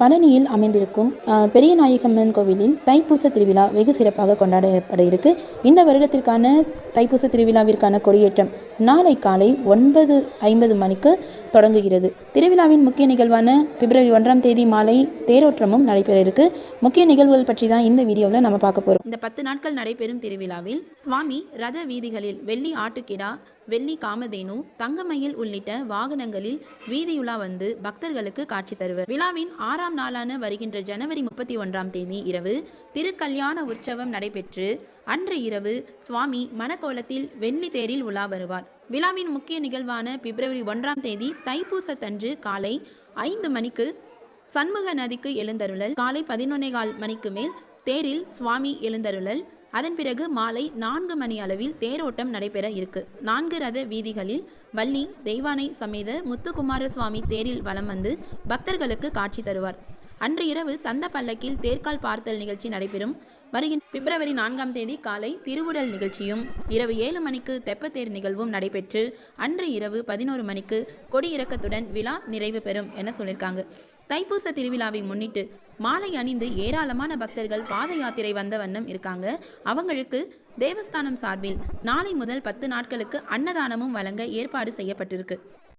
பழனியில் அமைந்திருக்கும் பெரிய நாயகம்மன் கோவிலில் தைப்பூச திருவிழா வெகு சிறப்பாக கொண்டாடப்பட இருக்கு. இந்த வருடத்திற்கான தைப்பூச திருவிழாவிற்கான கொடியேற்றம் நாளை காலை ஒன்பது ஐம்பது மணிக்கு தொடங்குகிறது. திருவிழாவின் முக்கிய நிகழ்வான பிப்ரவரி ஒன்றாம் தேதி மாலை தேரோற்றமும் நடைபெற இருக்கு. முக்கிய நிகழ்வுகள் பற்றி தான் இந்த வீடியோவில் நம்ம பார்க்க போகிறோம் இந்த பத்து நாட்கள் நடைபெறும் திருவிழாவில் சுவாமி ரத வீதிகளில் வெள்ளி ஆட்டுக்கிடா வெள்ளி காமதேனு தங்கமயில் உள்ளிட்ட வாகனங்களில் வீதியுலா வந்து பக்தர்களுக்கு காட்சி தருவர். விழாவின் ஆறாம் நாளான வருகின்ற ஜனவரி முப்பத்தி ஒன்றாம் தேதி இரவு திருக்கல்யாண உற்சவம் நடைபெற்று அன்று இரவு சுவாமி மணக்கோலத்தில் வெள்ளி தேரில் உலா வருவார். விழாவின் முக்கிய நிகழ்வான பிப்ரவரி ஒன்றாம் தேதி தைப்பூசத்தன்று காலை ஐந்து மணிக்கு சண்முக நதிக்கு எழுந்தருளல். காலை பதினொன்னே கால் மணிக்கு மேல் தேரில் சுவாமி எழுந்தருளல். அதன் பிறகு மாலை நான்கு மணி அளவில் தேரோட்டம் நடைபெற இருக்கு. நான்கு ரத வீதிகளில் வள்ளி தெய்வானை சமேத முத்துக்குமார சுவாமி தேரில் வலம் வந்து பக்தர்களுக்கு காட்சி தருவார். அன்று இரவு தந்த பல்லக்கில் தேர்கால் பார்த்தல் நிகழ்ச்சி நடைபெறும். வருகின்ற பிப்ரவரி நான்காம் தேதி காலை திருவுடல் நிகழ்ச்சியும் இரவு ஏழு மணிக்கு தெப்பத்தேர் நிகழ்வும் நடைபெற்று அன்று இரவு பதினோரு மணிக்கு கொடியிறக்கத்துடன் விழா நிறைவு பெறும் என சொல்லியிருக்காங்க. தைப்பூச திருவிழாவை முன்னிட்டு மாலை அணிந்து ஏராளமான பக்தர்கள் பாத யாத்திரை வந்த வண்ணம் இருக்காங்க. அவங்களுக்கு தேவஸ்தானம் சார்பில் நாளை முதல் பத்து நாட்களுக்கு அன்னதானமும் வழங்க ஏற்பாடு செய்யப்பட்டிருக்கு.